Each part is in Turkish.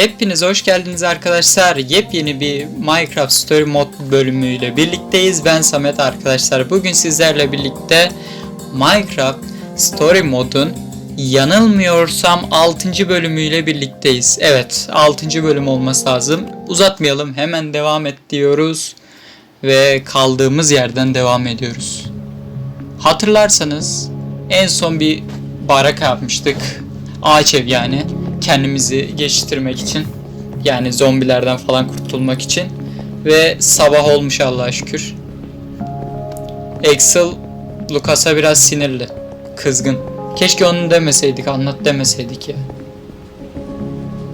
Hepiniz hoş geldiniz arkadaşlar. Yepyeni bir Minecraft Story Mod bölümüyle birlikteyiz. Ben Samet arkadaşlar. Bugün sizlerle birlikte Minecraft Story Mod'un yanılmıyorsam 6. bölümüyle birlikteyiz. Evet 6. bölüm olması lazım. Uzatmayalım hemen devam et diyoruz. Ve kaldığımız yerden devam ediyoruz. Hatırlarsanız en son bir baraka yapmıştık. Ağaç ev yani. Kendimizi geçiştirmek için. Yani zombilerden falan kurtulmak için. Ve sabah olmuş Allah'a şükür. Axel Lucas'a biraz sinirli. Kızgın. Keşke onu demeseydik, anlat demeseydik ya.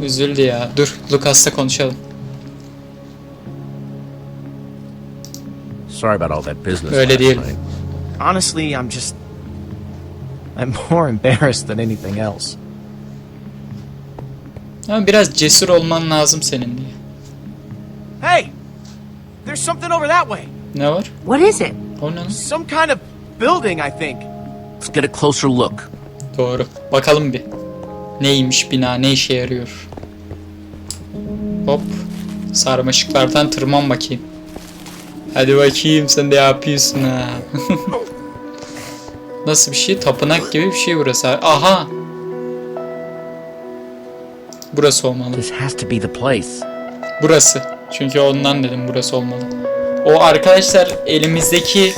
Üzüldü ya. Dur, Lucas'la konuşalım. Sorry about all that business. Öyle değil. Honestly, I'm just. I'm more embarrassed than anything else. Ama biraz cesur olman lazım senin diye. Hey! There's something over that way! Ne var? What is it? O ne lan? Some kind of building, I think. Let's get a closer look. Doğru. Bakalım bir. Neymiş bina, ne işe yarıyor? Hop. Sarmaşıklardan tırman bakayım. Hadi bakayım sen de yapıyorsun ha. Nasıl bir şey? Tapınak gibi bir şey burası. Aha. Burası olmalı. This has to be the place. Burası. Çünkü ondan dedim burası olmalı. O arkadaşlar elimizdeki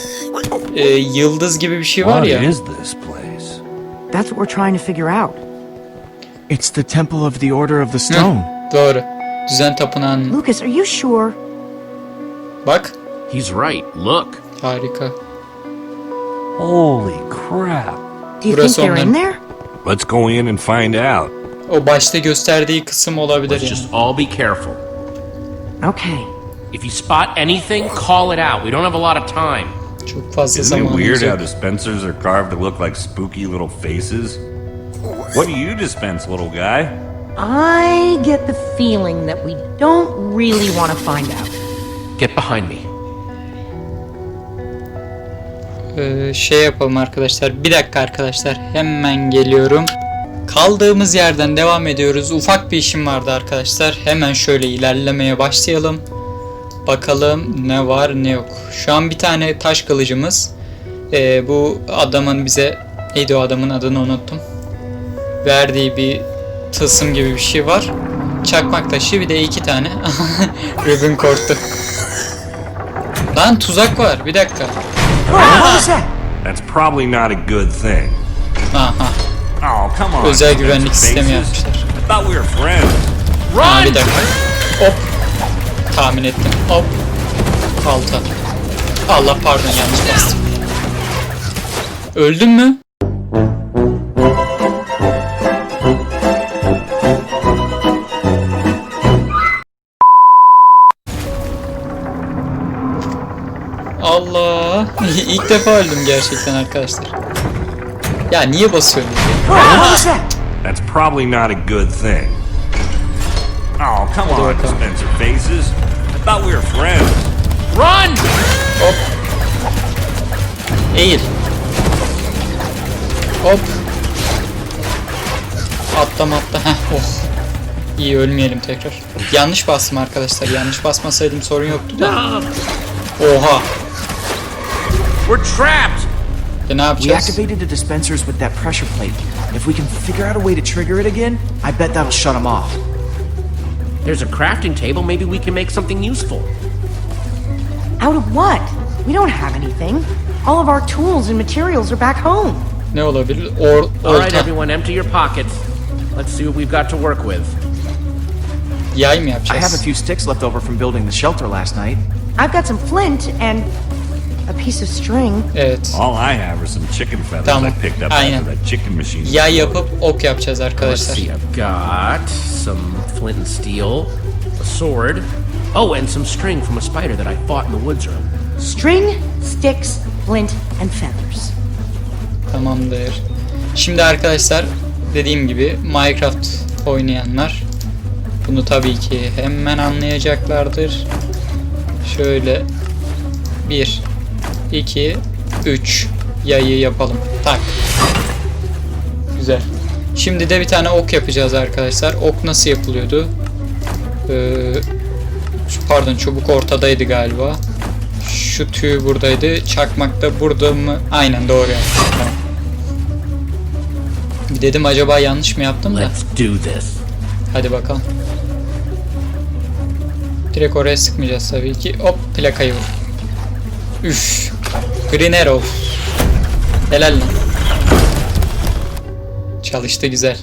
e, yıldız gibi bir şey var ya. is this place? That's what we're trying to figure out. It's the Temple of the Order of the Hı, Stone. doğru. Düzen tapınağının. Lucas, are you sure? Bak. He's right. Look. Harika. Holy crap. Do you Burası think they're in onların- there? Let's go in and find out. O başta gösterdiği kısım olabilir Let's yani. just all be careful. Okay. If you spot anything, call it out. We don't have a lot of time. Çok fazla Isn't it weird how dispensers are carved to look like spooky little faces? What do you dispense, little guy? I get the feeling that we don't really want to find out. Get behind me. Ee, şey yapalım arkadaşlar. Bir dakika arkadaşlar. Hemen geliyorum. Kaldığımız yerden devam ediyoruz. Ufak bir işim vardı arkadaşlar. Hemen şöyle ilerlemeye başlayalım. Bakalım ne var ne yok. Şu an bir tane taş kılıcımız. Ee, bu adamın bize neydi o adamın adını unuttum. Verdiği bir tılsım gibi bir şey var. Çakmak taşı bir de iki tane. Ruben korktu. Lan tuzak var. Bir dakika. That's probably not a good thing. Aha. Özel güvenlik sistemi yapmışlar. Ha, bir dakika. Hop. Tahmin ettim. Hop. Alta. Allah pardon yanlış bastım. Öldün mü? Allah. İlk defa öldüm gerçekten arkadaşlar. Ya niye that? That's probably not a good thing. Oh, come on, dispenser faces. I thought we were friends. Run! Hop. Eğil. Hop. Atlam atla. Heh, oh. İyi ölmeyelim tekrar. Yanlış bastım arkadaşlar. Yanlış basmasaydım sorun yoktu da. Oha. We're trapped! E ne We yapacağız? activated the dispensers with that pressure plate. If we can figure out a way to trigger it again, I bet that'll shut them off. There's a crafting table. Maybe we can make something useful. Out of what? We don't have anything. All of our tools and materials are back home. Ne olabilir? Or, All right, orta. everyone, empty your pockets. Let's see what we've got to work with. Yay mı I have a yapacağız? few sticks left over from building the shelter last night. I've got some flint and a piece of string. Evet. All I have are some chicken feathers Tamam, I picked up aynen. after that chicken machine. Yay yapıp ok yapacağız Let's arkadaşlar. see, I've got some flint and steel, a sword, oh, and some string from a spider that I fought in the woods earlier. String, sticks, flint, and feathers. Tamamdır. Şimdi arkadaşlar dediğim gibi Minecraft oynayanlar bunu tabii ki hemen anlayacaklardır. Şöyle 1 2 3 yayı yapalım. Tak. Güzel. Şimdi de bir tane ok yapacağız arkadaşlar. Ok nasıl yapılıyordu? Ee, pardon çubuk ortadaydı galiba. Şu tüy buradaydı. Çakmak da burada mı? Aynen doğru. Tamam. Bir dedim acaba yanlış mı yaptım da. Hadi bakalım. Direkt oraya sıkmayacağız tabii ki. Hop plakayı vur. Üf. Green Arrow. Helal lan. Çalıştı güzel.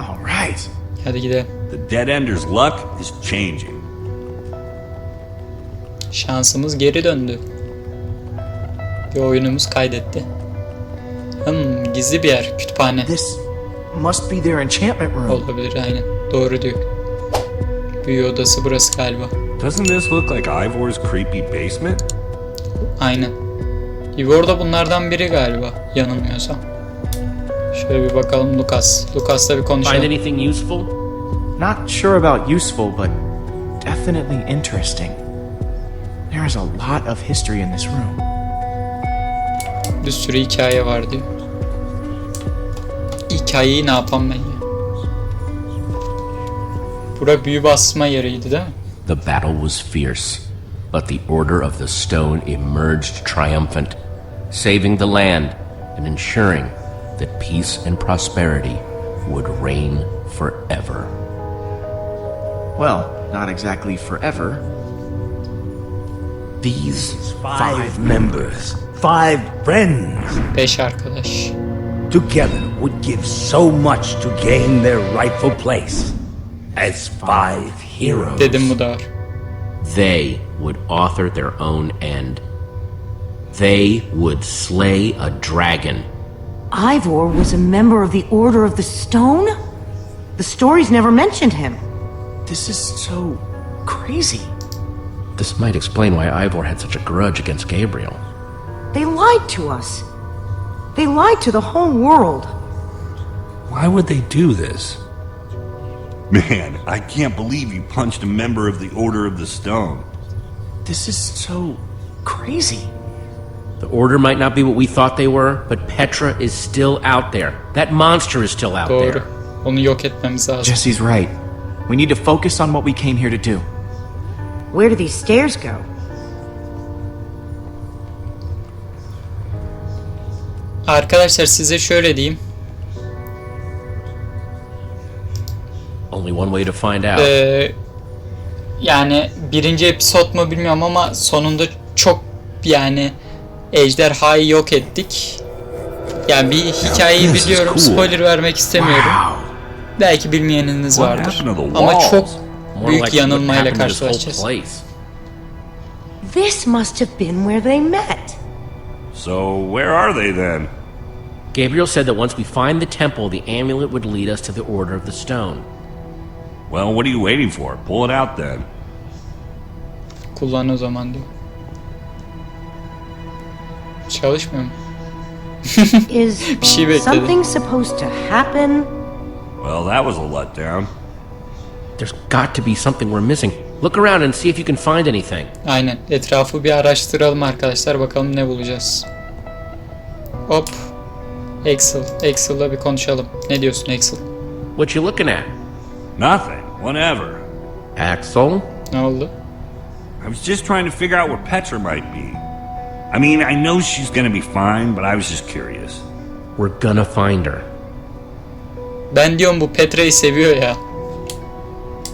All right. Hadi gidelim. The Dead Ender's luck is changing. Şansımız geri döndü. Bir oyunumuz kaydetti. Hmm, gizli bir yer. Kütüphane. This must be their enchantment room. Olabilir aynen. Doğru diyor. Büyü odası burası galiba. Doesn't this look like Ivor's creepy basement? Aynen. Ivor da bunlardan biri galiba. Yanılmıyorsam. Şöyle bir bakalım Lucas. Lucas'la bir Find konuşalım. anything useful? Not sure about useful, but definitely interesting. There is a lot of history in this room. Bir sürü hikaye var diyor. Hikayeyi ne yapam ben ya? Bura büyü basma yeriydi değil mi? The battle was fierce, but the Order of the Stone emerged triumphant, saving the land and ensuring that peace and prosperity would reign forever. Well, not exactly forever. These Five members, five friends, Beş arkadaş. together would give so much to gain their rightful place as five heroes. Dedim bu da var. they would author their own end. They would slay a dragon. Ivor was a member of the Order of the Stone? The stories never mentioned him. This is so crazy. This might explain why Ivor had such a grudge against Gabriel. They lied to us. They lied to the whole world. Why would they do this? Man, I can't believe you punched a member of the Order of the Stone. This is so crazy. The Order might not be what we thought they were, but Petra is still out there. That monster is still out Doğru. there. Onu yok etmemiz lazım. Jesse's right. We need to focus on what we came here to do. Where do these stairs go? Arkadaşlar size şöyle diyeyim. Only one way to find out. Ee, yani birinci episod mu bilmiyorum ama sonunda çok yani ejderhayı yok ettik. Yani bir hikayeyi biliyorum. Spoiler vermek istemiyorum. Belki bilmeyeniniz vardır. Ama çok büyük yanılmayla karşılaşacağız. This must have been where they met. So, where are they then? Gabriel said that once we find the temple, the amulet would lead us to the Order of the Stone. Well, what are you waiting for? Pull it out then. Kullan o zaman diyor. Çalışmıyor mu? Is Bir şey bekledim. something supposed to happen? Well, that was a letdown. There's got to be something we're missing. Look around and see if you can find anything. Aynen. Etrafı bir araştıralım arkadaşlar. Bakalım ne bulacağız. Hop. Axel. Axel'la bir konuşalım. Ne diyorsun Axel? What you looking at? Nothing. Whatever. Axel? Ne oldu? I was just trying to figure out where Petra might be. I mean, I know she's gonna be fine, but I was just curious. We're gonna find her. Ben diyorum bu Petra'yı seviyor ya.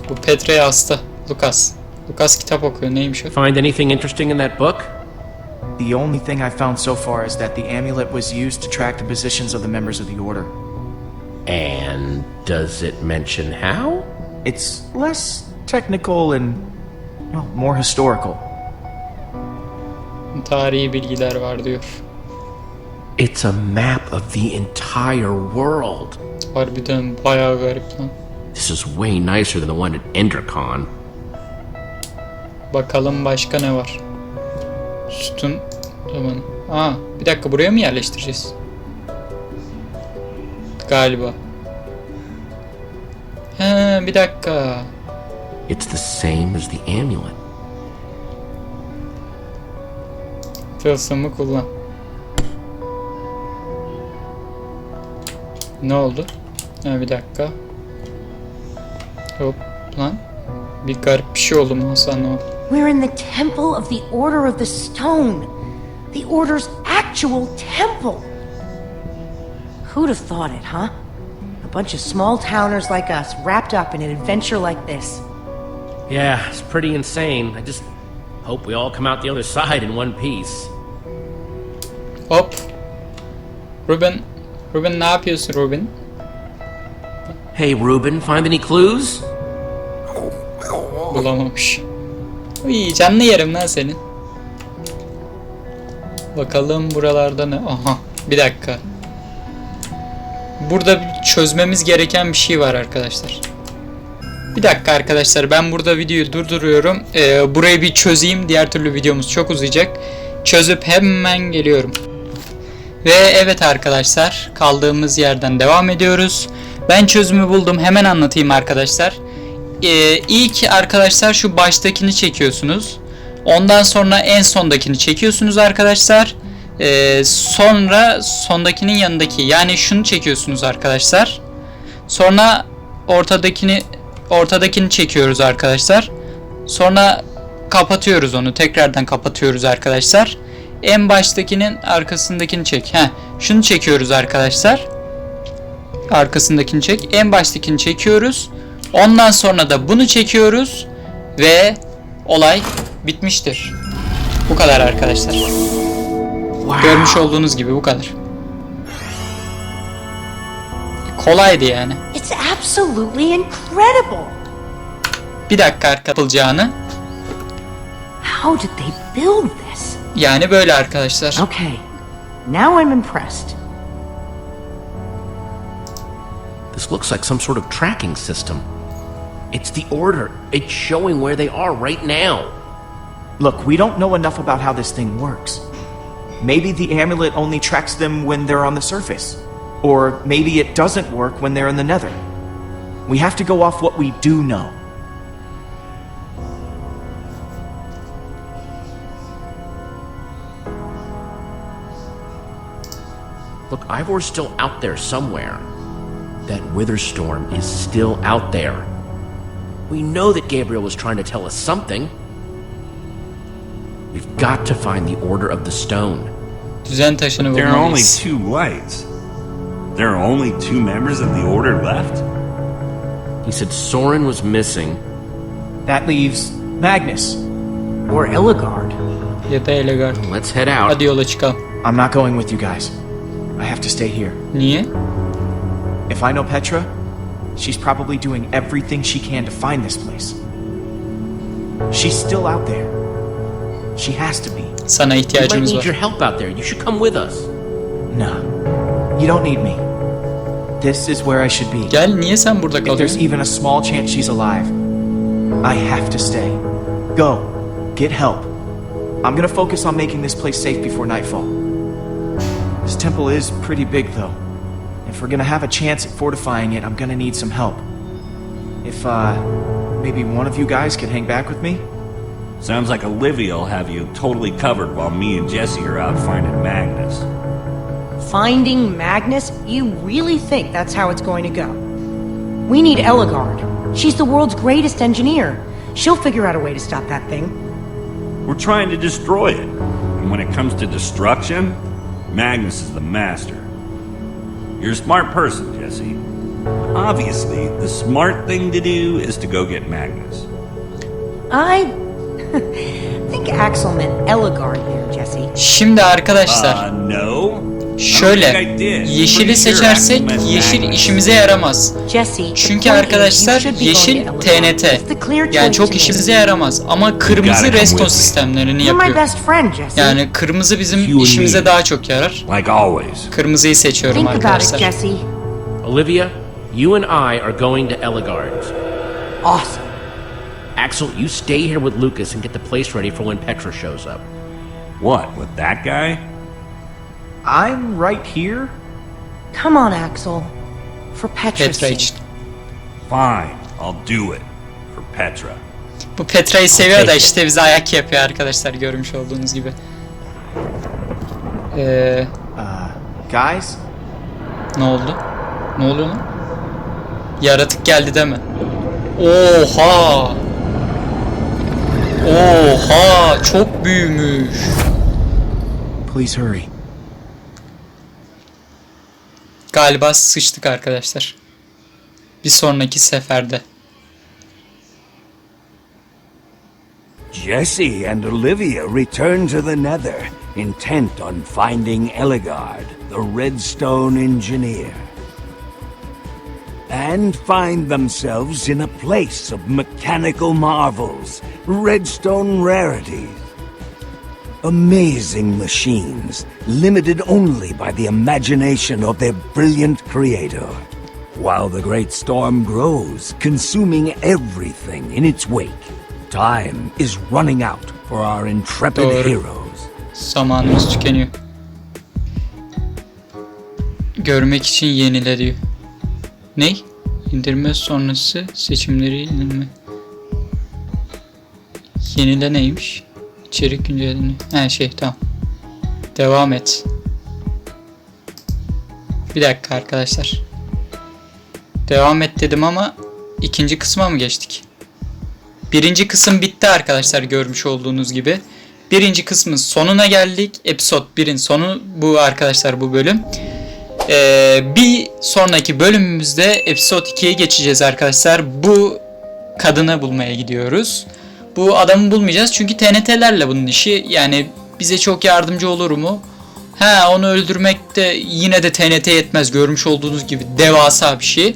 Bu Petra'ya hasta. Lucas. Lucas kitap okuyor. Neymiş o? Find anything interesting in that book? The only thing I've found so far is that the amulet was used to track the positions of the members of the Order. And does it mention how? It's less technical and, well, more historical. Tarihi bilgiler var diyor. It's a map of the entire world. Harbiden bayağı garip lan. This is way nicer than the one at Endercon. Bakalım başka ne var? Sütun zaman. Aa, bir dakika buraya mı yerleştireceğiz? Galiba. He, bir dakika. It's the same as the amulet. Tılsımı kullan. Ne oldu? Ha, bir dakika. Hop lan. Bir garip bir şey oldu mu Hasan o? We're in the temple of the Order of the Stone. The Order's actual temple. Who'd have thought it, huh? A bunch of small towners like us wrapped up in an adventure like this. Yeah, it's pretty insane. I just hope we all come out the other side in one piece. Hop. Ruben. Ruben ne yapıyorsun Ruben? Hey, Ruben, find any clues? Bulamamış. Uy canlı yerim lan senin. Bakalım buralarda ne? Aha bir dakika. Burada çözmemiz gereken bir şey var arkadaşlar. Bir dakika arkadaşlar ben burada videoyu durduruyorum. Ee, burayı bir çözeyim. Diğer türlü videomuz çok uzayacak. Çözüp hemen geliyorum. Ve evet arkadaşlar kaldığımız yerden devam ediyoruz. Ben çözümü buldum. Hemen anlatayım arkadaşlar. Ee, ilk arkadaşlar şu baştakini çekiyorsunuz. Ondan sonra en sondakini çekiyorsunuz arkadaşlar. Ee, sonra sondakinin yanındaki yani şunu çekiyorsunuz arkadaşlar. Sonra ortadakini ortadakini çekiyoruz arkadaşlar. Sonra kapatıyoruz onu. Tekrardan kapatıyoruz arkadaşlar. En baştakinin arkasındakini çek. Heh, şunu çekiyoruz arkadaşlar. Arkasındakini çek. En baştakini çekiyoruz. Ondan sonra da bunu çekiyoruz ve olay bitmiştir. Bu kadar arkadaşlar. Görmüş olduğunuz gibi bu kadar. Kolaydı yani. It's absolutely incredible. Bir dakika arka yapılacağını. How did they build this? Yani böyle arkadaşlar. Okay, now I'm impressed. This looks like some sort of tracking system. It's the order. It's showing where they are right now. Look, we don't know enough about how this thing works. Maybe the amulet only tracks them when they're on the surface. Or maybe it doesn't work when they're in the nether. We have to go off what we do know. Look, Ivor's still out there somewhere. That Witherstorm is still out there. We know that Gabriel was trying to tell us something. We've got to find the Order of the Stone. Düzen There are only two lights. There are only two members of the Order left? He said Soren was missing. That leaves Magnus. Or Illigard. Ya da Elegard. Let's head out. Hadi yola. I'm not going with you guys. I have to stay here. Niye? If I know Petra, she's probably doing everything she can to find this place. She's still out there. She has to be. Sana We might need your help out there. You should come with us. No. You don't need me. This is where I should be. Gel niye sen burada If there's kalıyorsun? even a small chance she's alive, I have to stay. Go. Get help. I'm gonna focus on making this place safe before nightfall. This temple is pretty big, though. If we're gonna have a chance at fortifying it, I'm gonna need some help. If, uh, maybe one of you guys could hang back with me? Sounds like Olivia will have you totally covered while me and Jesse are out finding Magnus. Finding Magnus? You really think that's how it's going to go? We need Elligard. She's the world's greatest engineer. She'll figure out a way to stop that thing. We're trying to destroy it. And when it comes to destruction, Magnus is the master. You're a smart person, Jesse. Obviously, the smart thing to do is to go get Magnus. I think Axel meant Elligard there, Jesse. Şimdi arkadaşlar Uh, no. Şöyle yeşili seçersek yeşil işimize yaramaz. Çünkü arkadaşlar yeşil. TNT. Yani çok işimize yaramaz ama kırmızı me. sistemlerini yapıyor. Yani kırmızı bizim işimize daha çok yarar. Kırmızıyı seçiyorum arkadaşlar. Olivia, you and I are going to Elligard's. Awesome. Axel, you stay here with Lucas and get the place ready for when Petra shows up. What, with that guy? I'm right here? Come on, Axel. For Petra sake. için. Fine, I'll do it. For Petra. Bu Petra'yı seviyor da işte bize ayak yapıyor arkadaşlar görmüş olduğunuz gibi. Ee, Guys? ne oldu? Ne oluyor lan? Yaratık geldi deme. Oha! Oha çok büyümüş. Please hurry. Galiba sıçtık arkadaşlar. Bir sonraki seferde. Jesse and Olivia return to the Nether, intent on finding Eligard, the Redstone engineer. And find themselves in a place of mechanical marvels, redstone rarities. Amazing machines, limited only by the imagination of their brilliant creator. While the great storm grows, consuming everything in its wake, time is running out for our intrepid Doğru. heroes. Zamanımız tükeniyor. Görmek için yenile diyor. Ne? İndirme sonrası seçimleri yenilme. Yenile neymiş? İçerik güncelleniyor. He şey tamam. Devam et. Bir dakika arkadaşlar. Devam et dedim ama ikinci kısma mı geçtik? Birinci kısım bitti arkadaşlar görmüş olduğunuz gibi. Birinci kısmın sonuna geldik. Episode 1'in sonu bu arkadaşlar bu bölüm. Ee, bir sonraki bölümümüzde Episode 2'ye geçeceğiz arkadaşlar. Bu kadını bulmaya gidiyoruz. Bu adamı bulmayacağız çünkü TNT'lerle bunun işi. Yani bize çok yardımcı olur mu? He onu öldürmek de yine de TNT yetmez. Görmüş olduğunuz gibi devasa bir şey.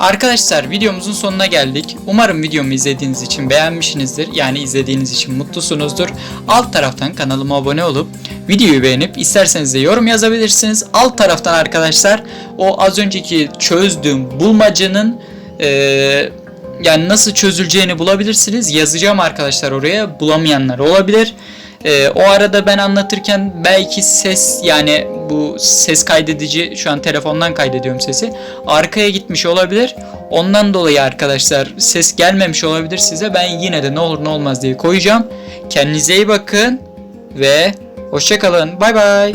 Arkadaşlar videomuzun sonuna geldik. Umarım videomu izlediğiniz için beğenmişsinizdir. Yani izlediğiniz için mutlusunuzdur. Alt taraftan kanalıma abone olup videoyu beğenip isterseniz de yorum yazabilirsiniz. Alt taraftan arkadaşlar o az önceki çözdüğüm bulmacanın eee, yani nasıl çözüleceğini bulabilirsiniz. Yazacağım arkadaşlar oraya. Bulamayanlar olabilir. Ee, o arada ben anlatırken belki ses yani bu ses kaydedici şu an telefondan kaydediyorum sesi. Arkaya gitmiş olabilir. Ondan dolayı arkadaşlar ses gelmemiş olabilir size. Ben yine de ne olur ne olmaz diye koyacağım. Kendinize iyi bakın ve hoşçakalın. Bay bay.